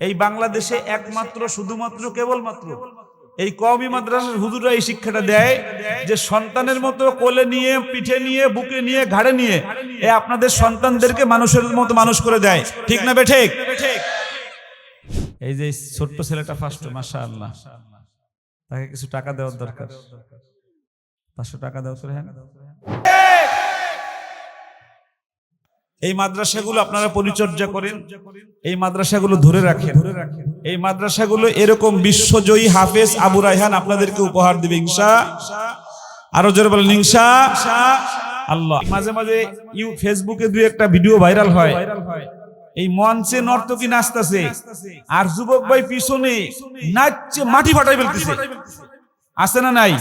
এই বাংলাদেশে একমাত্র, শুধুমাত্র, কেবলমাত্র এই কওমি মাদ্রাসার হুজুররা এই শিক্ষাটা দেয় যে সন্তানের মতো কোলে নিয়ে, পিঠে নিয়ে, বুকে নিয়ে, ঘাড়ে নিয়ে এ আপনাদের সন্তানদেরকে মানুষের মতো মানুষ করে দেয়। ঠিক না বেঠিক এই যে ছোট্ট ছেলেটা ফার্স্ট মাসা আল্লাহ তাকে কিছু টাকা দেওয়ার দরকার। পাঁচশো টাকা দেওয়া হ্যাঁ। এই মাদ্রাসাগুলো আপনারা পরিচর্যা করেন, এই মাদ্রাসাগুলো ধরে রাখেন, এই মাদ্রাসাগুলো এরকম বিশ্বজয়ী হাফেজ আবু রায়হান আপনাদেরকে উপহার দিবে, ইনশা, আরও জোরে বলেন, ইনশা, আল্লাহ। মাঝে মাঝে ইউ ফেসবুকে দুই একটা ভিডিও ভাইরাল হয়, এই মঞ্চে নর্তকী নাচতেছে, আর যুবক ভাই পিছনে নাচছে, মাটি ফাটাই ফেলতেছে। আছে না নাই?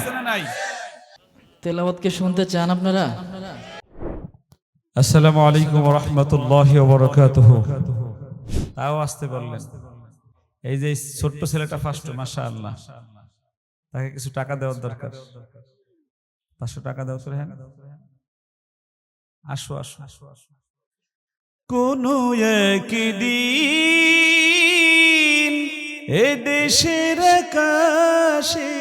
তেলাওয়াতকে শুনতে চান আপনারা? আসসালামু আলাইকুম রহমতুল্লাহ বরকাতুহ তাও আসতে বললেন এই যে ছোট্ট ছেলেটা ফার্স্ট মাসা আল্লাহ তাকে কিছু টাকা দেওয়ার দরকার। পাঁচশো টাকা দেওয়া তোর হ্যাঁ আসো আসো। আসো আসো কোন একদিন এ দেশের আকাশে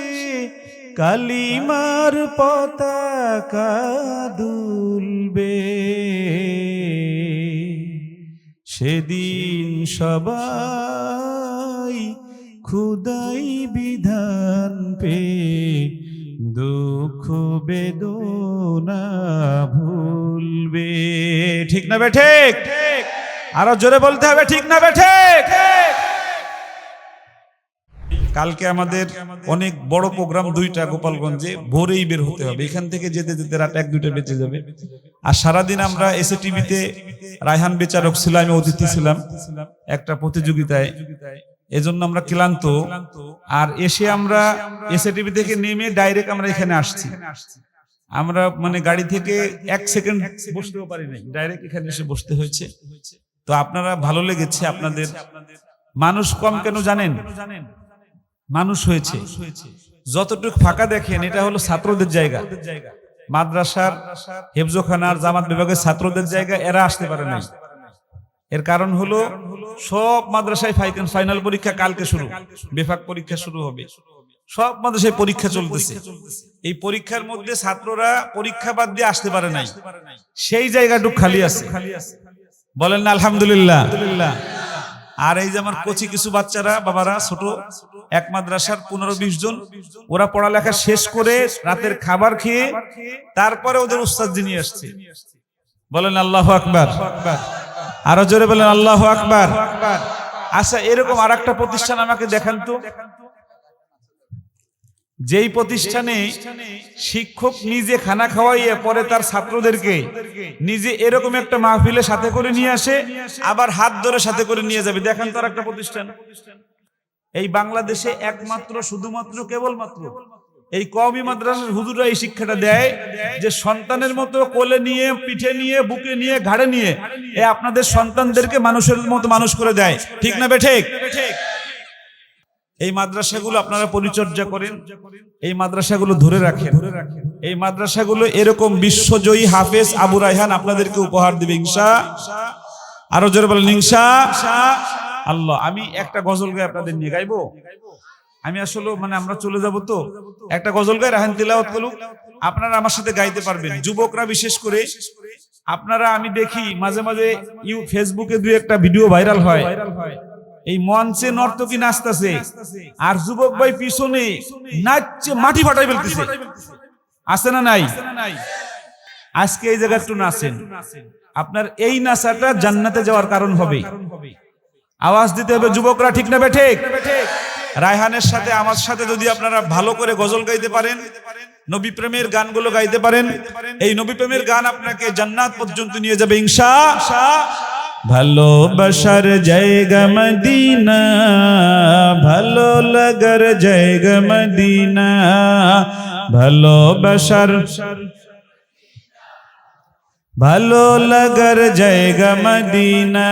কালিমার পতাকা দুলবে। সেদিন সবাই খুদাই বিধান পে দুঃখ বেদনা ভুলবে। ঠিক না বে ঠিক? আরও জোরে বলতে হবে, ঠিক না বে ঠিক? কালকে আমাদের অনেক বড় প্রোগ্রাম দুইটা গোপালগঞ্জে ভোরেই বের হতে হবে। এখান থেকে যেতে যেতে রাত এক দুইটা বেঁচে যাবে। আর সারাদিন আমরা এসে টিভিতে রায়হান বেচারক ছিলাম আমি অতিথি ছিলাম একটা প্রতিযোগিতায়। এজন্য আমরা ক্লান্ত। আর এসে আমরা এসে টিভি থেকে নেমে ডাইরেক্ট আমরা এখানে আসছি। আমরা মানে গাড়ি থেকে এক সেকেন্ড বসতেও পারি নাই। ডাইরেক্ট এখানে এসে বসতে হয়েছে। তো আপনারা ভালো লেগেছে আপনাদের। মানুষ কম কেন জানেন? মানুষ হয়েছে। যতটুকু ফাঁকা দেখেন, এটা হলো ছাত্রদের জায়গা। মাদ্রাসার, হেফজোখানার, জামাত বিভাগের ছাত্রদের জায়গা, এরা আসতে পারে নাই। এর কারণ হলো, সব মাদ্রাসায় ফাইনাল পরীক্ষা কালকে শুরু। বিভাগ পরীক্ষা শুরু হবে। সব মাদ্রাসায় পরীক্ষা চলতেছে। এই পরীক্ষার মধ্যে ছাত্ররা পরীক্ষা বাদ দিয়ে আসতে পারে নাই। সেই জায়গাটুক খালি আছে। বলেন না, আলহামদুলিল্লাহ। আর এই যে আমার কচি কিছু বাচ্চারা বাবারা ছোট এক মাদ্রাসার পনেরো বিশ জন ওরা পড়ালেখা শেষ করে রাতের খাবার খেয়ে তারপরে ওদের উস্তাদ নিয়ে আসছে। বলেন আল্লাহ আকবার। আরও জোরে বলেন আল্লাহ আকবার। আচ্ছা এরকম আর একটা প্রতিষ্ঠান আমাকে দেখান তো। যেই প্রতিষ্ঠানে শিক্ষক নিজে খানা খাওয়াইয়ে পরে তার ছাত্রদেরকে নিজে এরকম একটা মাহফিলে সাথে করে নিয়ে আসে, আবার হাত ধরে সাথে করে নিয়ে যাবে। দেখেন তার একটা প্রতিষ্ঠান। এই বাংলাদেশে একমাত্র, শুধুমাত্র, কেবলমাত্র এই কওমি মাদ্রাসার হুজুররা এই শিক্ষাটা দেয় যে সন্তানের মতো কোলে নিয়ে, পিঠে নিয়ে, বুকে নিয়ে, ঘাড়ে নিয়ে এ আপনাদের সন্তানদেরকে মানুষের মতো মানুষ করে দেয়। ঠিক না বেঠিক এই মাদ্রাসাগুলো আপনারা পরিচর্যা করেন, এই মাদ্রাসাগুলো ধরে রাখেন, এই মাদ্রাসাগুলো এরকম বিশ্বজয়ী হাফেজ আবু রায়হান আপনাদেরকে উপহার দিবে, ইনশা, আরও জোরে বলেন, ইনশা, আল্লাহ, আমি একটা গজল গাই আপনাদের নিয়ে গাইবো? আমি আসলে মানে আমরা চলে যাব তো, একটা গজল গাই রাহান তিলাওয়াত করুক, আপনারা আমার সাথে গাইতে পারবেন, যুবকরা বিশেষ করে, আপনারা, আমি দেখি, মাঝে মাঝে ইউ ফেসবুকে দুই একটা ভিডিও ভাইরাল হয় এই মঞ্চে নর্তকী নাচতেছে। আর যুবক ভাই পিছনে নাচছে, মাটি ফাটাই ফেলতেছে। আছে না নাই? আজকে এই জায়গায় একটু নাচেন। আপনার এই নাচাটা জান্নাতে যাওয়ার কারণ হবে। আওয়াজ দিতে হবে, যুবকরা ঠিক না বেঠিক? রায়হানের সাথে, আমার সাথে যদি আপনারা ভালো করে গজল গাইতে পারেন, নবী প্রেমের গানগুলো গাইতে পারেন, এই নবী প্রেমের গান আপনাকে জান্নাত পর্যন্ত নিয়ে যাবে, ইনশা ভালোবাসার জায়গা মদিনা, ভালো লাগার জায়গা মদিনা ভালোবাসার ভালো লাগার জায়গা মদিনা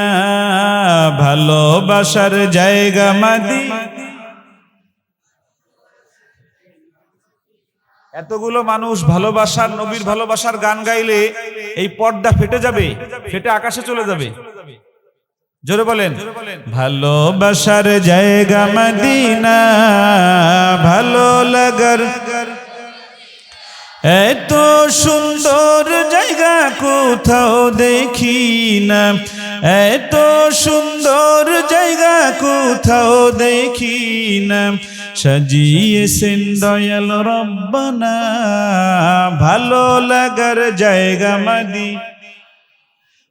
ভালোবাসার জায়গা মদিনা। এতগুলো মানুষ ভালোবাসার, নবীর ভালোবাসার গান গাইলে এই পর্দা ফেটে যাবে, ফেটে আকাশে চলে যাবে। জোরে বলেন। ভালোবাসার জায়গা মদিনা ভালো লাগার। এত সুন্দর জায়গা কোথাও দেখি না। এত সুন্দর জায়গা কোথাও দেখি না। সাজিয়েছেন দয়াল রব্বানা ভালো লাগার জায়গা মাদি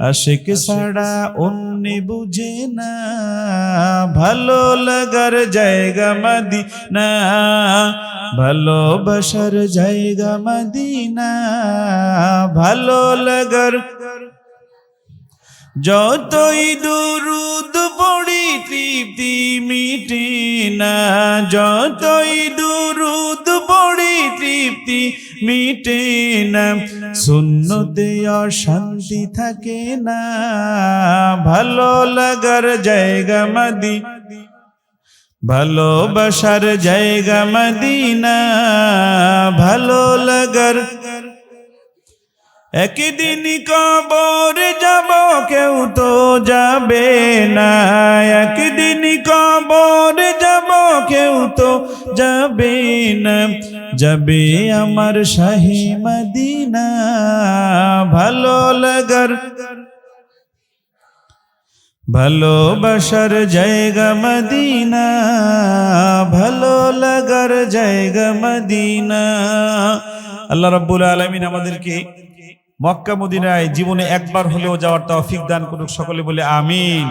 আশেক সাড়া অন্য বুঝে না। ভালো লাগার জায়গা মদিনা। ভালোবাসার জায়গা মদিনা। ভালো লাগার যতই দুরুদ পড়ি তৃপ্তি মিটে না। যতই দুরুদ তৃপ্তি মিটে না। শূন্যতে অশান্তি থাকে না। ভালো লাগার জায়গা মাদি ভালোবাসার জায়গা মদিনা। ভালো লাগার একদিন কবর যাব, কেউ তো যাবে না। একদিন কবর যাব, কেউ তো যাবে না। যাবে আমার শাহী মদিনা, ভালো লাগার ভালোবাসার জায়গা মদিনা, ভালো লাগার জায়গা মদিনা। আল্লাহ রাব্বুল আলামিন আমাদেরকে মক্কা মদিনায় জীবনে একবার হলেও যাওয়ার তৌফিক দান করুক সকলে বলে আমিন।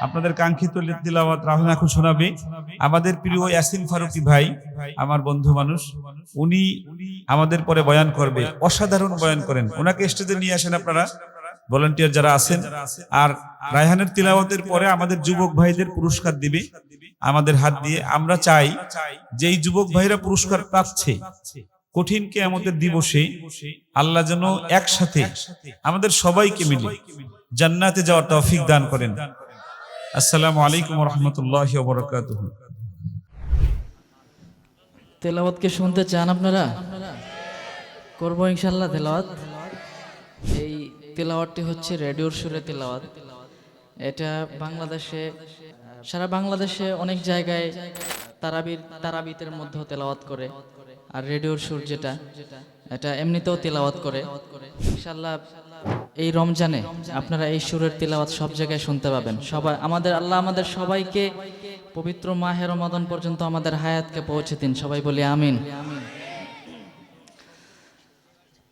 আপনাদের কাঙ্ক্ষিত তিলাওয়াত রাহুল এখন শোনাবে। আমাদের প্রিয় ইয়াসিন ফারুকি ভাই, আমার বন্ধু মানুষ, উনি আমাদের পরে বয়ান করবে। অসাধারণ বয়ান করেন। ওনাকে স্টেজে নিয়ে আসেন আপনারা। ভলান্টিয়ার যারা আছেন। আর রায়হানের তিলাওয়াতের পরে আমাদের যুবক ভাইদের পুরস্কার দিবে আমাদের হাত দিয়ে। আমরা চাই যে এই যুবক ভাইরা পুরস্কার পাচ্ছে কঠিন কে আমাদের দিবসে আল্লাহ যেন একসাথে আমাদের সবাইকে মিলে জান্নাতে যাওয়ার তৌফিক দান করেন। আসসালামু আলাইকুম রহমতুল্লাহ বরকাতুহ তেলাওয়াতকে শুনতে চান আপনারা? করব ইনশাল্লাহ তেলাওয়াত। এই তেলাওয়াতটি হচ্ছে রেডিওর সুরে তেলাওয়াত। এটা বাংলাদেশে সারা বাংলাদেশে অনেক জায়গায় তারাবির তারাবিতের মধ্যেও তেলাওয়াত করে। আর রেডিওর সুর যেটা এটা এমনিতেও তেলাওয়াত করে ইনশাল্লাহ এই রমজানে আপনারা এই সুরের তেলাওয়াত সব জায়গায় শুনতে পাবেন সবাই আমাদের আল্লাহ আমাদের সবাইকে পবিত্র মাহে রমাদান পর্যন্ত আমাদের হায়াতকে পৌঁছে দিন সবাই বলি আমিন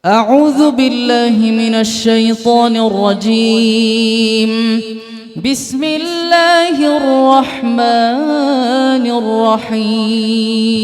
أعوذ بالله من الشيطان الرجيم بسم الله الرحمن الرحيم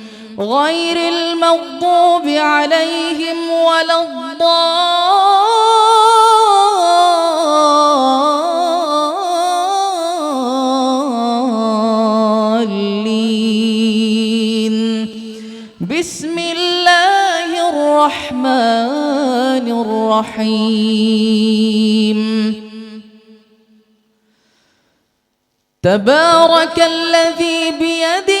غير المغضوب عليهم ولا الضالين. بسم الله الرحمن الرحيم. تبارك الذي بيده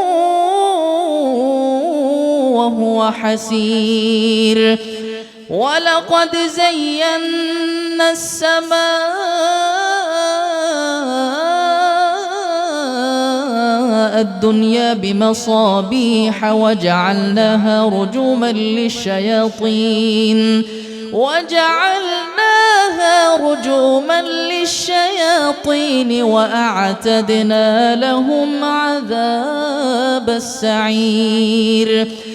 وهو حسير. ولقد زينا السماء الدنيا بمصابيح وجعلناها رجوما للشياطين. وجعلناها رجوما للشياطين وأعتدنا لهم عذاب السعير.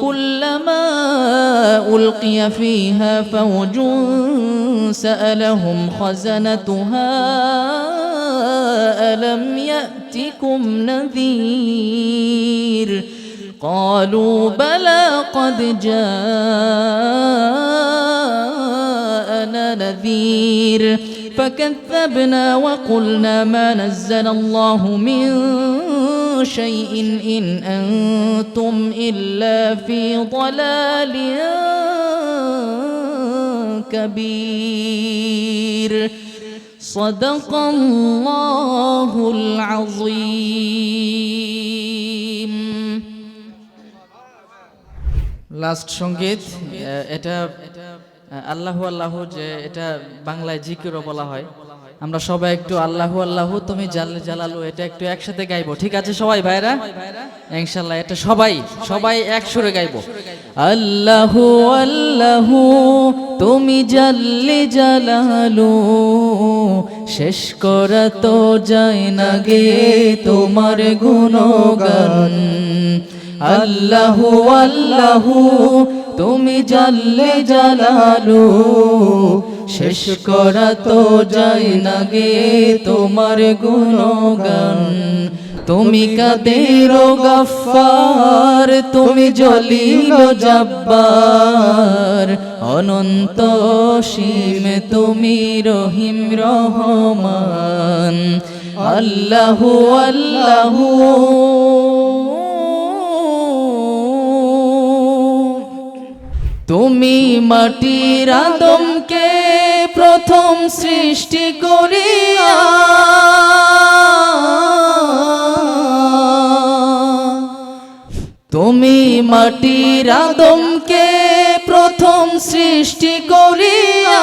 كلما ألقي فيها فوج سألهم خزنتها ألم يأتكم نذير؟ قالوا بلى قد جاءنا نذير. فكذبنا وقلنا ما نزل الله من شيء إن أنتم إلا في ضلال كبير صدق الله العظيم লাস্ট সঙ্গীত আহ, এটা আহ, আল্লাহু আল্লাহু যে এটা বাংলায় জিকিরও বলা হয় আমরা সবাই একটু আল্লাহু আল্লাহু তুমি জাল্লে জালালু এটা একটু একসাথে গাইবো। ঠিক আছে সবাই ভাইরা? ইনশাল্লাহ এটা সবাই সবাই এক সুরে গাইবো। আল্লাহু আল্লাহু তুমি জাল্লে জালালু শেষ করা তো যায় না গে তোমার গুণগান। আল্লাহু আল্লাহু, তুমি জাল্লে জালালু। শেষ করা তো যাই না গে তোমার গুণগান। তুমি কাদের গফার তুমি জলিল জব্বার। অনন্ত সীম তুমি রহিম রহমান। আল্লাহু আল্লাহু। তুমি মাটির আদমকে প্রথম সৃষ্টি করিয়া তুমি মাটির আদমকে প্রথম সৃষ্টি করিয়া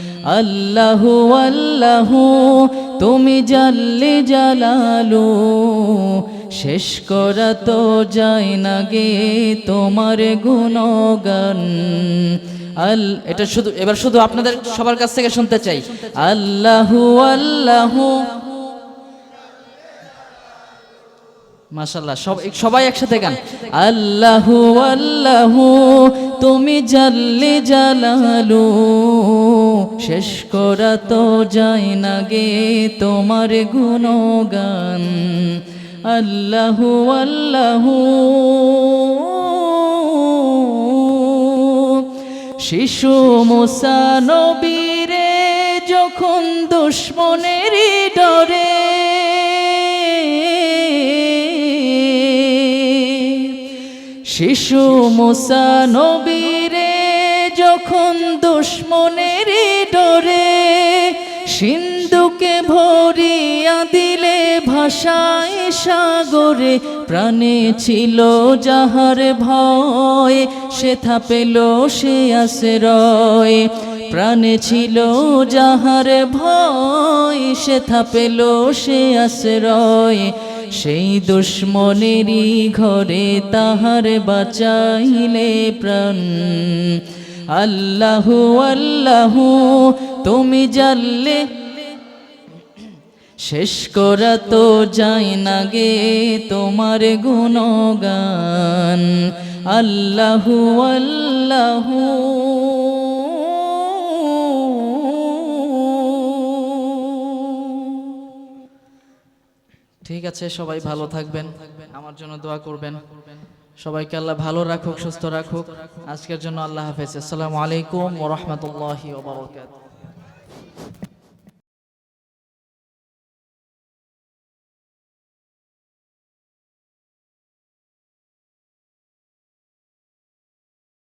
আল্লাহু আল্লাহু, তুমি জাল্লে জালালু। শেষ করা তো যায় না গে তোমার গুণগান। আল, এটা শুধু, এবার শুধু আপনাদের সবার কাছ থেকে শুনতে চাই। আল্লাহু আল্লাহু। মাশাল্লাহ সব, সবাই একসাথে গান। আল্লাহু আল্লাহু, তুমি জাল্লে জালালু। শেষ করা তো যায় না গে তোমার গুণগান। আল্লাহু আল্লাহু। শিশু মুসা নবীরে যখন দুশ্মনের ডরে, শিশু মুসা যখন দুশ্মনের ডরে সিন্ধুকে ভরিয়া দিলে ভাষায় সাগরে প্রাণে ছিল যাহার ভয়, সে থাপেল সে আশ্রয়। প্রাণে ছিল যাহার ভয়, সে থাপেল সে আশ্রয়। সেই দুশ্মনেরই ঘরে তাহার বাঁচাইলে প্রাণ। আল্লাহু আল্লাহু, তুমি জানলে শেষ করা তো যায় না গে তোমার গুণগান। আল্লাহু আল্লাহু। ঠিক আছে, সবাই ভালো থাকবেন। আমার জন্য দোয়া করবেন। সবাইকে আল্লাহ ভালো রাখুক সুস্থ রাখুক। আজকের জন্য আল্লাহ হাফেজ। আসসালামু আলাইকুম ওরহমতুল্লাহ ওবরাকাত